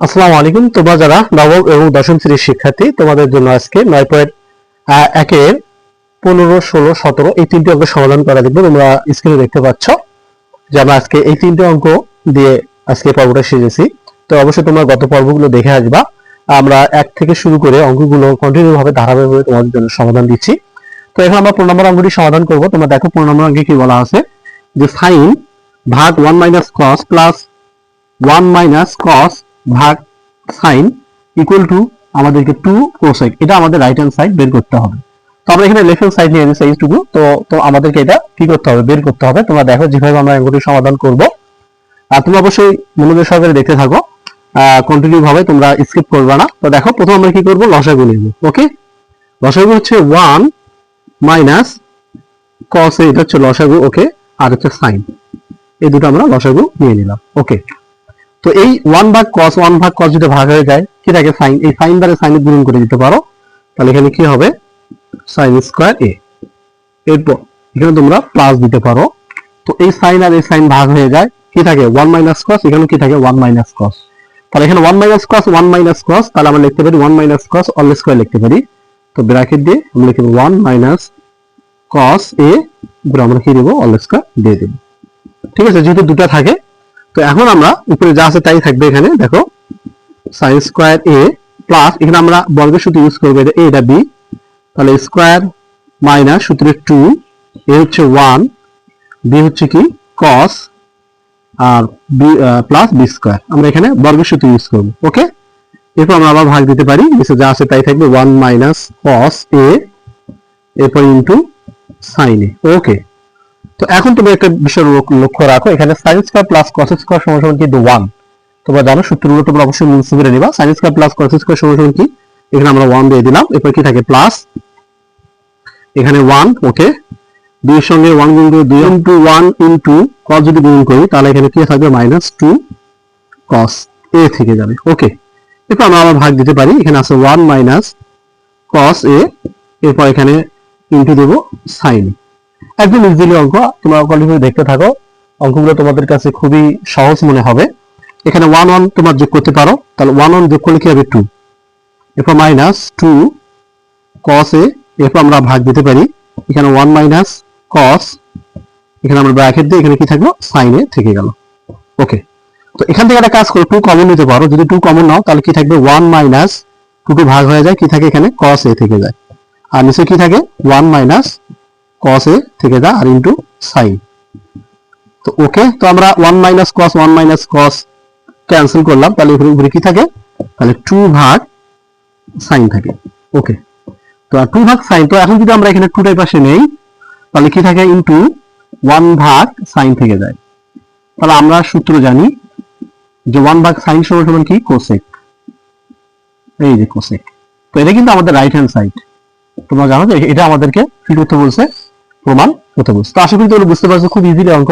আসসালামু আলাইকুম। তোমরা যারা নবম এবং দশম শ্রেণির শিক্ষার্থী, তোমাদের জন্য আজকে নয় পয়েন্ট একের পনেরো, ষোলো, সতেরো এই তিনটি অঙ্ক সমাধান করা দেখবে। তোমরা স্ক্রিনে দেখতে পাচ্ছ যে আমরা আজকে এই তিনটি অঙ্ক দিয়ে আজকে পর্বটা সেজেছি। তো অবশ্যই তোমরা গত পর্বগুলো দেখে আসবা। আমরা এক থেকে শুরু করে অঙ্কগুলো কন্টিনিউ ভাবে ধারাবাহিকভাবে তোমাদের জন্য সমাধান দিচ্ছি। তো এখন আমরা পনেরো নম্বর অঙ্কটি সমাধান করব। তোমরা দেখো পনেরো নম্বর অঙ্কে কি বলা আছে? যে সাইন ভাগ one minus cos plus one minus cos ভাগ সাইন ইকুয়াল টু আমাদেরকে টু কোসেক এটা আমাদের রাইট হ্যান্ড সাইড বের করতে হবে। তো আমরা এখানে লেফট সাইড নিয়ে নিচ্ছি এইটুকু। তো তো আমাদেরকে এটা কি করতে হবে? বের করতে হবে। তোমরা দেখো যেভাবে আমরা অঙ্কটি সমাধান করব। আর তুমি অবশ্যই মনোযোগ সহকারে দেখতে থাকো। কন্টিনিউ ভাবে তোমরা স্কিপ করবে না। তো দেখো, প্রথম আমরা কি করব? লসাগু নিব ওকে লসাগু হচ্ছে ওয়ান মাইনাস কস এটা হচ্ছে লসাগু ওকে আর হচ্ছে সাইন এই দুটো আমরা লসাগু নিয়ে নিলাম। ওকে তো এই ওয়ান ভাগ কস ওয়ান ভাগ কস যদি ভাগ হয়ে যায়, কি থাকে সাইন এই সাইন দ্বারা সাইনে গুণন করে দিতে পারো। তাহলে এখানে কি হবে? সাইন স্কোয়ার এ এরপর এখানে তোমরা প্লাস দিতে পারো। তো এই সাইন আর এই সাইন ভাগ হয়ে যায়, কি থাকে? ওয়ান মাইনাস কস এখানে কি থাকে? ওয়ান মাইনাস কস তাহলে এখানে one minus cos one minus cos তাহলে আমরা লিখতে পারি one minus cos all square লিখতে পারি। তো ব্র্যাকেট দিয়ে আমরা লিখে ওয়ান মাইনাস কস এ আমরা কি দেবো? অল স্কোয়ার দিয়ে দেবো। ঠিক আছে, যেহেতু দুটা থাকে তো এখন আমরা উপরে যা আছে তাই থাকবে এখানে, দেখো সাইন স্কোয়ার এ প্লাস এখানে আমরা বর্গের সূত্র ইউজ করব, এটা এটা বি তাহলে স্কোয়ার মাইনাস সূত্রের টু এ হচ্ছে ওয়ান বি হচ্ছে কি? কস আর বি প্লাস বি স্কোয়ার আমরা এখানে বর্গের সূত্র ইউজ করব ওকে এরপর আমরা আবার ভাগ দিতে পারি যা আছে তাই থাকবে ওয়ান মাইনাস কস এ এরপর ইন্টু সাইন এ ওকে তো এখন তুমি একটা বিষয় লক- লক্ষ্য রাখো, এখানে sine square plus cos square সমান সমান কিন্তু ওয়ান তোমরা জানো সূত্রগুলো তোমরা অবশ্যই মুখস্থ করে নিবা। Sine square plus cos square সমান সমান কি? এখানে আমরা ওয়ান দিয়ে দিলাম। এরপর কি থাকে? প্লাস এখানে ওয়ান ওকে দুইয়ের সঙ্গে ওয়ান গুণ করে দুই ইন্টু ওয়ান ইন্টু কস যদি গুণ করি, তাহলে এখানে কি থাকবে? মাইনাস টু কস এ থেকে যাবে ওকে এরপর আমরা আবার ভাগ দিতে পারি। এখানে আছে ওয়ান মাইনাস কস এ এরপর এখানে ইন্টু দেবো সাইন একদম ইজিলি অঙ্ক, তোমরা কন্টিনিউ দেখতে থাকো। অঙ্কগুলো তোমাদের কাছে খুবই সহজ মনে হবে। এখানে ওয়ান ওয়ান তোমার যোগ করতে পারো। তাহলে ওয়ান ওয়ান যোগ করলে কি হবে? টু এরপর মাইনাস টু কস এ এরপর আমরা ভাগ দিতে পারি। এখানে ওয়ান মাইনাস কস এখানে আমরা ব্র্যাকেট দিয়ে এখানে কি থাকল? সাইন এ থেকে গেল। ওকে তো এখান থেকে একটা কাজ করো টু কমন নিতে পারো। যদি টু কমন নাও, তাহলে কি থাকবে? ওয়ান মাইনাস টু টু ভাগ হয়ে যায়। কি থাকে এখানে? কস এ থেকে যায়। আর নিচে কি থাকে? ওয়ান মাইনাস cos এ থেকে যা আর ইন্টু সাইন তো ওকে তো আমরা one minus cos one minus cos cancel করলাম, তাহলে উপরে কি থাকে? তাহলে টু ভাগ সাইন থাকে ওকে তো টু ভাগ সাইন তো এখন যদি আমরা এখানে টু টাই পাশে নেই, তাহলে কি থাকে? ইন্টু ওয়ান ভাগ সাইন থেকে যায়। তাহলে আমরা সূত্র জানি যে ওয়ান ভাগ সাইন সমান সমান কি? কোসেক এই যে কোসেক তো এটা কিন্তু আমাদের রাইট হ্যান্ড সাইড তোমরা জানো যে এটা আমাদেরকে কি করতে বলছে? প্রমাণ বলছে। তো আশা করি তোমরা বুঝতে পারছ, খুব ইজিলি অঙ্ক।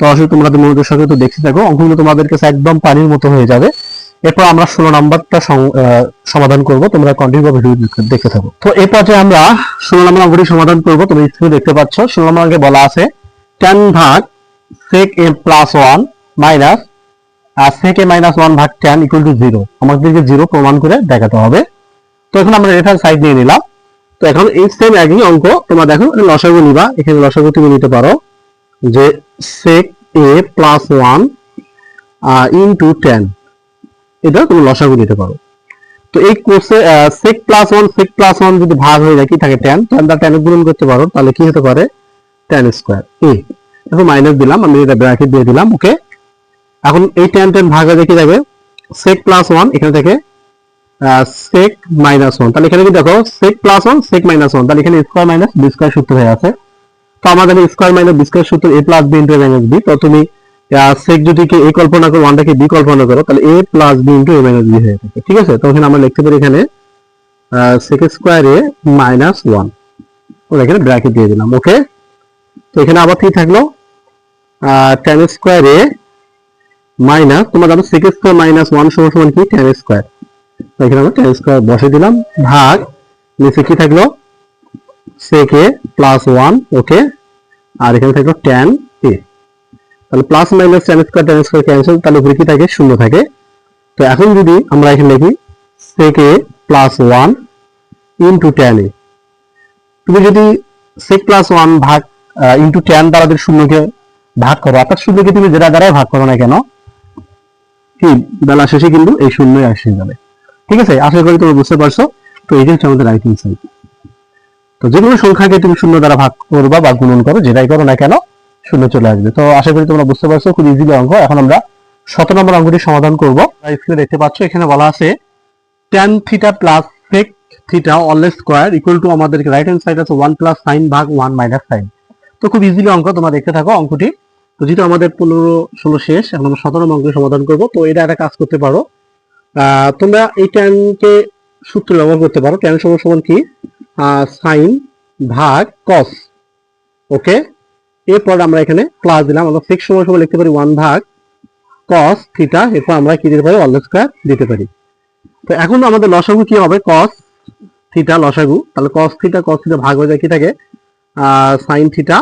তো আসলে তোমরা মনোযোগ সঙ্গে তো দেখতে থাকো। অঙ্কগুলো তোমাদের কাছে একদম পানির মতো হয়ে যাবে। এরপর আমরা ষোলো নাম্বারটা সমাধান করব। তোমরা কন্টিনিউ ভিডিও দেখতে থাকো। তো এই পর্যায়ে আমরা ষোলো নম্বর অঙ্কটি সমাধান করব। তুমি স্ক্রিনে দেখতে পাচ্ছ, ষোলো নম্বর অঙ্কে বলা আছে টেন ভাগ sec A plus one minus R sec A minus one ভাগ টেন ইকুয়াল টু জিরো আমাদেরকে জিরো প্রমাণ করে দেখাতে হবে। তো এখন আমরা রেফারেন্স সাইড নিয়ে নিলাম। তো এখন এই সেম একই অঙ্ক, তোমরা দেখো লসাগু নিবা, এখানে লসাগু তুমি নিতে পারো, যে sec A plus one into tan এটা তুমি লসাগু নিতে পারো। তো এই কোর্সে sec plus one sec plus one যদি ভাগ হয়ে যায়, কি থাকে? টেন টেন দা টেন গুণন করতে পারো, তাহলে কি হতে পারে? টেন স্কোয়ার এ এখন মাইনাস দিলাম, আমি এটা ব্র্যাকেট দিয়ে দিলাম ওকে এখন এই টেন টেন ভাগ হয়ে কি যাবে সেক প্লাস ওয়ান এখানে থেকে সেক মাইনাস ওয়ান তাহলে এখানে কি দেখো sec plus one sec minus one তাহলে এখানে স্কোয়ার মাইনাস বি স্কোয়ার সূত্র হয়ে আছে। তো আমাদের স্কোয়ার মাইনাস বি স্কোয়ার সূত্র A plus B into A minus B তো তুমি সেক যদি কে এ কল্পনা করো ওয়ানটাকে বি কল্পনা করো, তাহলে A plus B into A minus B হয়ে থাকে। ঠিক আছে? তো এখানে আমরা লিখতে পারি এখানে sec square A minus one ওরা এখানে ব্র্যাকেট দিয়ে দিলাম ওকে তো এখানে আবার কি থাকল? টেন স্কোয়ার এ মাইনাস তোমরা জানো সেক স্কোয়ার মাইনাস ওয়ান সমান সমান কি? টেন স্কোয়ার এখানে আমরা টেন স্কোয়ার বসে দিলাম। ভাগ, নিচে কি থাকল? সেক প্লাস ওয়ান ওকে আর এখানে থাকল টেন এ তাহলে plus minus tan square tan square cancel তাহলে উপরে কি থাকে? শূন্য থাকে। তো এখন যদি আমরা এখানে লিখি a plus one into tan A তুমি যদি sec প্লাস ওয়ান ভাগ ইন্টু টেন দ্বারা যদি শূন্যকে ভাগ করো, অর্থাৎ শূন্যকে তুমি যেটা দ্বারাই ভাগ করো না কেন, কি? বেলা শেষে কিন্তু এই শূন্যই আসে যাবে। ঠিক আছে? আশা করি তুমি বুঝতে পারছ। তো এই হচ্ছে আমাদের রাইট সাইড তো যে কোনো সংখ্যাকে তুমি শূন্য দ্বারা ভাগ করবা বা গুণন করো, যেটাই করো না কেন, শূন্য চলে আসবে। তো আশা করি তোমরা বুঝতে পারছ, খুব ইজিলি অঙ্ক। এখন আমরা শত নম্বর অঙ্কটি সমাধান করব। দেখতে পাচ্ছ, এখানে বলা আছে, tan theta plus sec theta all square equal to আমাদের রাইট হ্যান্ড সাইড আছে ওয়ান প্লাস সাইন ভাগ ওয়ান মাইনাস সাইন তো খুব ইজিলি অঙ্ক, তোমরা দেখতে থাকো অঙ্কটি। তো যেহেতু আমাদের পনেরো, ষোলো শেষ, এখন আমরা সতেরো অঙ্কের সমাধান করব। তো এটা একটা কাজ করতে পারো। তোমরা এই ট্যানকে সূত্র ব্যবহার করতে পারো। ট্যান সমান সমান কি? সাইন ভাগ কস ওকে এরপর আমরা এখানে প্লাস দিলাম। আমরা সিক্স সমান সময় লিখতে পারি ওয়ান ভাগ কস থিটা এরপর আমরা কি দিতে পারি? অল স্কোয়ার দিতে পারি। তো এখন আমাদের লসাগু কি হবে? কস থিটা লসাগু। তাহলে কস থিটা কস থিটা ভাগ হয়ে যায় কি থাকে? সাইন থিটা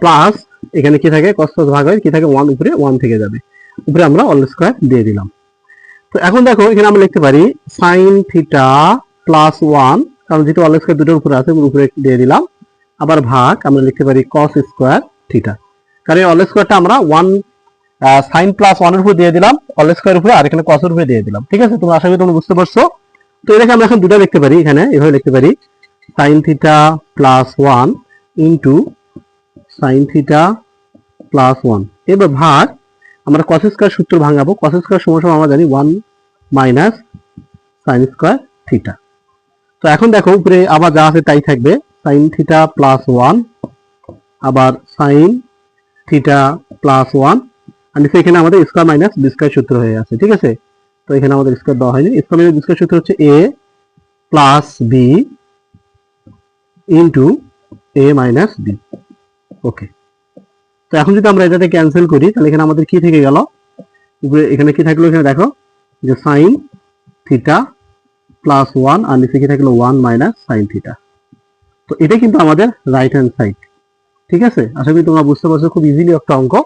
প্লাস এখানে কি থাকে? কস ভাগ হয় কি থাকে? ওয়ান উপরে ওয়ান থেকে যাবে। উপরে আমরা অল স্কোয়ার দিয়ে দিলাম। তো এখন দেখো, এখানে আমরা লিখতে পারি সাইন থিটা প্লাস ওয়ান কারণ যেহেতু অল স্কোয়ার দুটোর উপরে আছে, উপরে দিয়ে দিলাম। আবার ভাগ, আমরা লিখতে পারি কস স্কোয়ার থিটা কারণ এই অল স্কোয়ারটা আমরা ওয়ান সাইন প্লাস ওয়ানের উপর দিয়ে দিলাম অল স্কোয়ার উপরে, আর এখানে কসের উপরে দিয়ে দিলাম। ঠিক আছে? তোমরা আশা করি তোমরা বুঝতে পারছ। তো এটাকে আমরা এখন দুটো লিখতে পারি এখানে। এভাবে লিখতে পারি sine theta plus one into sine theta plus one এবার ভাগ, আমরা কস স্কোয়ার সূত্র ভাঙাবো। কস স্কোয়ার সময় সময় আমরা জানি one minus sine square theta তো এখন দেখো উপরে আবার যা আছে তাই থাকবে। সাইন থিটা প্লাস ওয়ান আবার সাইন থিটা প্লাস ওয়ান আর এখানে আমাদের স্কোয়ার মাইনাস বি সূত্র হয়ে আছে ঠিক আছে? তো এখানে আমাদের স্কোয়ার দেওয়া হয়নি। স্কোয়ার মাইনাস বি সূত্র হচ্ছে A plus B into A minus B okay তো এখন যদি আমরা এটাতে ক্যান্সেল করি, তাহলে এখানে আমাদের কি থেকে গেল? উপরে এখানে কি থাকল? এখানে দেখো। যে সাইন থিটা প্লাস ওয়ান আর নিচে কি থাকল ওয়ান মাইনাস সাইন থিটা তো এটা কিন্তু আমাদের রাইট হ্যান্ড সাইড ঠিক আছে? আশা করি তোমরা বুঝতে পারছ খুব ইজিলি একটা অঙ্ক।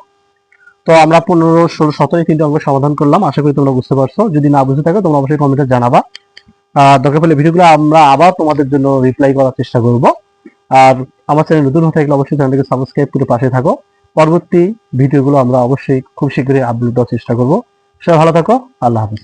তো আমরা পনেরো ষোলো সতেরো তিনটে অঙ্ক সমাধান করলাম। আশা করি তোমরা বুঝতে পারছ। যদি না বুঝতে থাকো তোমরা অবশ্যই কমেন্টে জানাবা। আহ, দরকার পড়লে ভিডিওগুলো আমরা আবার তোমাদের জন্য রিপ্লাই করার চেষ্টা করব। আর আমার চ্যানেল নতুন হতে থাকলে অবশ্যই চ্যানেলটিকে সাবস্ক্রাইব করে পাশে থাকো। পরবর্তী ভিডিওগুলো আমরা অবশ্যই খুব শীঘ্রই আপলোড দেওয়ার চেষ্টা করব। সবাই ভালো থাকো। আল্লাহ হাফিজ।